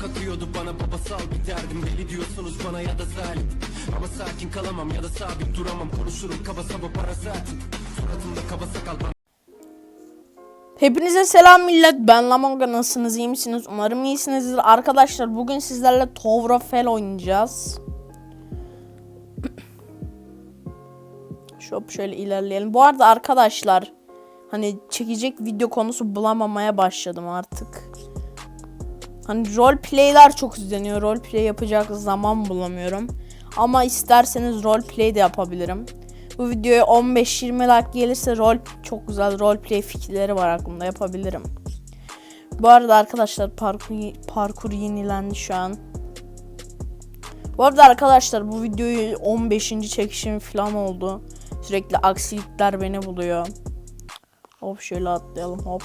Çocuk akıyordu bana babasal bir derdim Deli diyorsunuz bana ya da zalim Ama sakin kalamam ya da sabit duramam Konuşurum kaba saba para zaten Suratımda kaba sakal bana Hepinize selam millet. Ben Lamonga. Nasılsınız? iyi misiniz? Umarım iyisinizdir. Arkadaşlar bugün sizlerle Tovrafel oynayacağız. Şöyle şöyle ilerleyelim. Bu arada arkadaşlar hani çekecek video konusu bulamamaya başladım artık. Hani roleplay'ler çok izleniyor. Roleplay yapacak zaman bulamıyorum. Ama isterseniz roleplay de yapabilirim. Bu videoya 15-20 like gelirse rol çok güzel roleplay fikirleri var aklımda yapabilirim. Bu arada arkadaşlar parkur parkur yenilendi şu an. Bu arada arkadaşlar bu videoyu 15. çekişim falan oldu. Sürekli aksilikler beni buluyor. Hop şöyle atlayalım hop.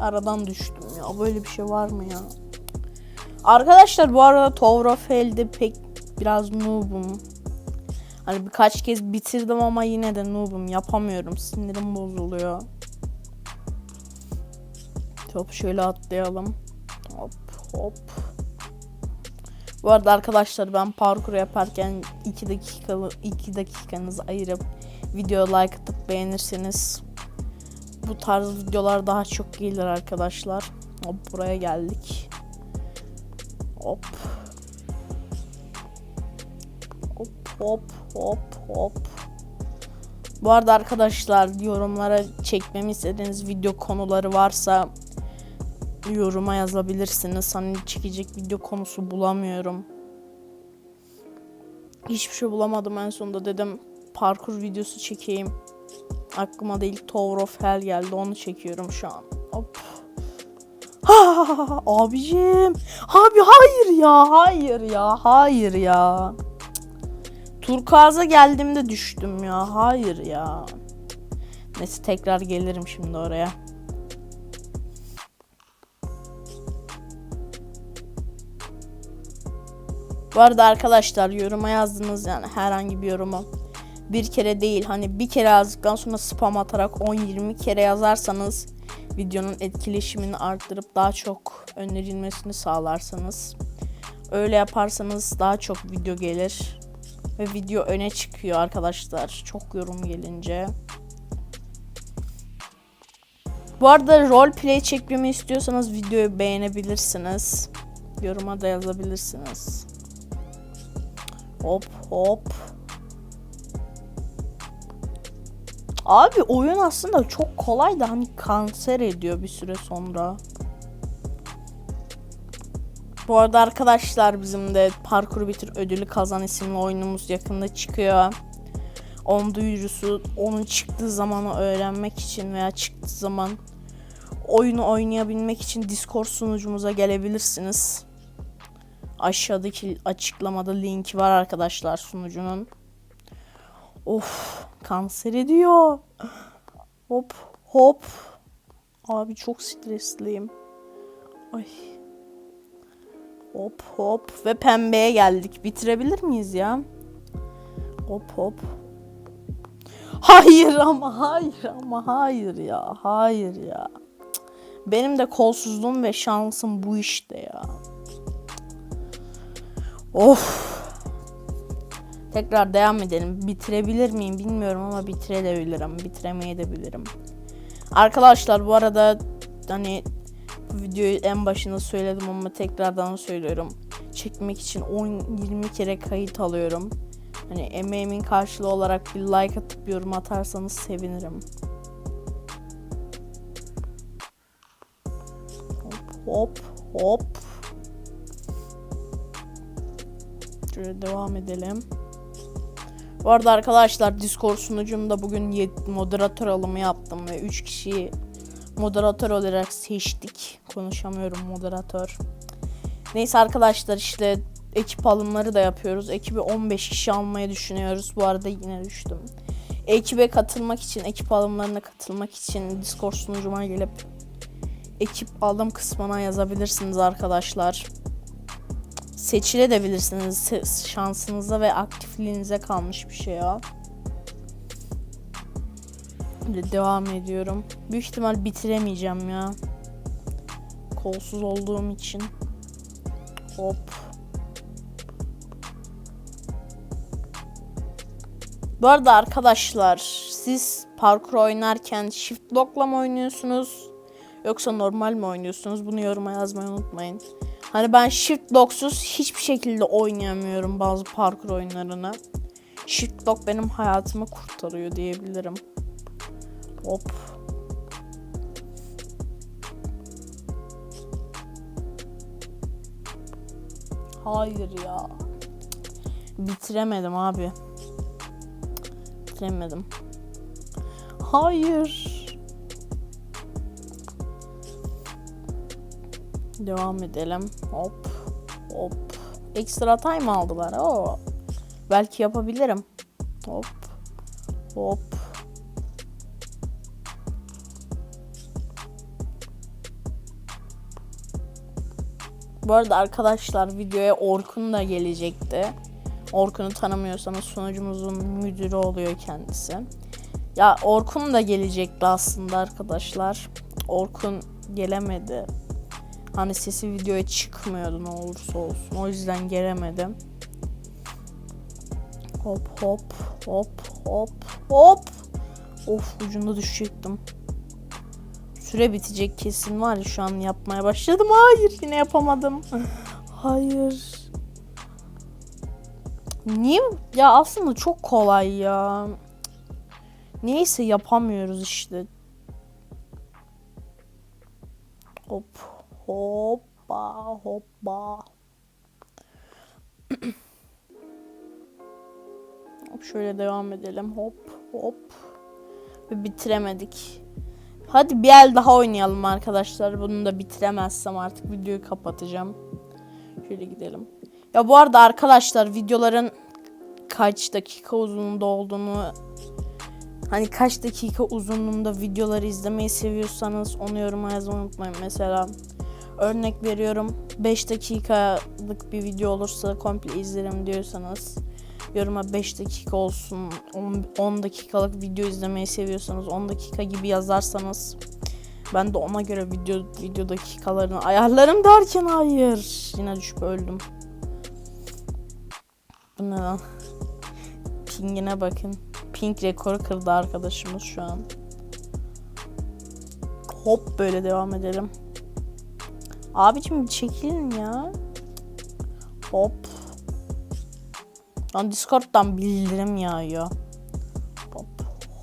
Aradan düştüm ya. Böyle bir şey var mı ya? Arkadaşlar bu arada Tovrafell'de pek biraz noob'um. Hani birkaç kez bitirdim ama yine de noob'um. Yapamıyorum. Sinirim bozuluyor. Hop şöyle atlayalım. Hop hop. Bu arada arkadaşlar ben parkur yaparken 2 dakikalı 2 dakikanızı ayırıp video like atıp beğenirseniz bu tarz videolar daha çok gelir arkadaşlar. Hop buraya geldik. Hop. Hop hop hop hop. Bu arada arkadaşlar yorumlara çekmemi istediğiniz video konuları varsa yoruma yazabilirsiniz. Hani çekecek video konusu bulamıyorum. Hiçbir şey bulamadım en sonunda dedim parkur videosu çekeyim. Aklıma da ilk Tower of Hell geldi onu çekiyorum şu an. Hop. Ha, abicim. Abi hayır ya. Hayır ya. Hayır ya. Turkuaz'a geldiğimde düştüm ya. Hayır ya. Neyse tekrar gelirim şimdi oraya. Bu arada arkadaşlar yoruma yazdınız yani herhangi bir yorumu bir kere değil hani bir kere yazdıktan sonra spam atarak 10-20 kere yazarsanız videonun etkileşimini arttırıp daha çok önerilmesini sağlarsanız öyle yaparsanız daha çok video gelir ve video öne çıkıyor arkadaşlar çok yorum gelince. Bu arada roleplay çekmemi istiyorsanız videoyu beğenebilirsiniz. Yoruma da yazabilirsiniz. Hop hop. Abi oyun aslında çok kolay da hani kanser ediyor bir süre sonra. Bu arada arkadaşlar bizim de Parkur Bitir ödülü kazan isimli oyunumuz yakında çıkıyor. Onun duyurusu onun çıktığı zamanı öğrenmek için veya çıktığı zaman oyunu oynayabilmek için Discord sunucumuza gelebilirsiniz. Aşağıdaki açıklamada linki var arkadaşlar sunucunun. Of kanser ediyor. Hop hop. Abi çok stresliyim. Ay. Hop hop ve pembeye geldik. Bitirebilir miyiz ya? Hop hop. Hayır ama hayır ama hayır ya. Hayır ya. Benim de kolsuzluğum ve şansım bu işte ya. Of. Tekrar devam edelim. Bitirebilir miyim bilmiyorum ama bitirebilirim. Bitiremeyebilirim. Arkadaşlar bu arada hani videoyu en başında söyledim ama tekrardan söylüyorum. Çekmek için 10-20 kere kayıt alıyorum. Hani emeğimin karşılığı olarak bir like atıp yorum atarsanız sevinirim. Hop hop hop. Şöyle devam edelim. Bu arada arkadaşlar Discord sunucumda bugün moderatör alımı yaptım ve 3 kişiyi moderatör olarak seçtik. Konuşamıyorum moderatör. Neyse arkadaşlar işte ekip alımları da yapıyoruz. Ekibi 15 kişi almayı düşünüyoruz. Bu arada yine düştüm. Ekibe katılmak için, ekip alımlarına katılmak için Discord sunucuma gelip ekip alım kısmına yazabilirsiniz arkadaşlar seçilebilirsiniz. Se- şansınıza ve aktifliğinize kalmış bir şey ya. Şimdi devam ediyorum. Büyük ihtimal bitiremeyeceğim ya. Kolsuz olduğum için. Hop. Bu arada arkadaşlar siz parkur oynarken shift lock'la mı oynuyorsunuz? Yoksa normal mi oynuyorsunuz? Bunu yoruma yazmayı unutmayın. Hani ben shift lock'suz hiçbir şekilde oynayamıyorum bazı parkur oyunlarını. Shift lock benim hayatımı kurtarıyor diyebilirim. Hop. Hayır ya. Bitiremedim abi. Bitiremedim. Hayır. Devam edelim. Hop. Hop. Ekstra time aldılar. Oo. Belki yapabilirim. Hop. Hop. Bu arada arkadaşlar videoya Orkun da gelecekti. Orkun'u tanımıyorsanız sunucumuzun müdürü oluyor kendisi. Ya Orkun da gelecekti aslında arkadaşlar. Orkun gelemedi. Hani sesi videoya çıkmıyordu ne olursa olsun. O yüzden gelemedim. Hop hop hop hop hop. Of ucunda düşecektim. Süre bitecek kesin var ya şu an yapmaya başladım. Hayır yine yapamadım. Hayır. Niye? Ya aslında çok kolay ya. Neyse yapamıyoruz işte. Hop hoppa hoppa. Hop şöyle devam edelim. Hop hop. Ve bitiremedik. Hadi bir el daha oynayalım arkadaşlar. Bunu da bitiremezsem artık videoyu kapatacağım. Şöyle gidelim. Ya bu arada arkadaşlar videoların kaç dakika uzunluğunda olduğunu hani kaç dakika uzunluğunda videoları izlemeyi seviyorsanız onu yoruma yazmayı unutmayın. Mesela örnek veriyorum 5 dakikalık bir video olursa komple izlerim diyorsanız yoruma 5 dakika olsun 10, 10 dakikalık video izlemeyi seviyorsanız 10 dakika gibi yazarsanız ben de ona göre video video dakikalarını ayarlarım derken hayır yine düşüp öldüm. Bu ne lan? Pingine bakın. Ping rekoru kırdı arkadaşımız şu an. Hop böyle devam edelim. Abicim çekilin ya. Hop. Lan Discord'dan bildirim yağıyor. Hop.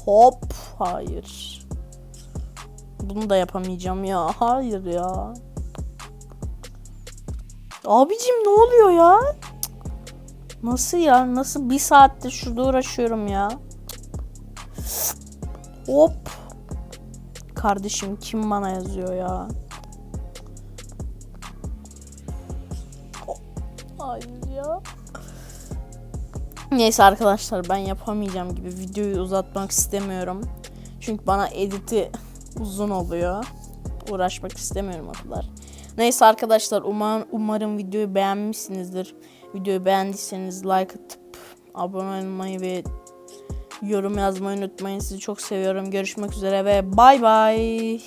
Hop. Hayır. Bunu da yapamayacağım ya. Hayır ya. Abicim ne oluyor ya? Nasıl ya? Nasıl bir saattir şurada uğraşıyorum ya? Hop. Kardeşim kim bana yazıyor ya? Hayır ya. Neyse arkadaşlar ben yapamayacağım gibi videoyu uzatmak istemiyorum. Çünkü bana editi uzun oluyor. Uğraşmak istemiyorum o kadar. Neyse arkadaşlar umarım, umarım videoyu beğenmişsinizdir. Videoyu beğendiyseniz like atıp abone olmayı ve yorum yazmayı unutmayın. Sizi çok seviyorum. Görüşmek üzere ve bay bay.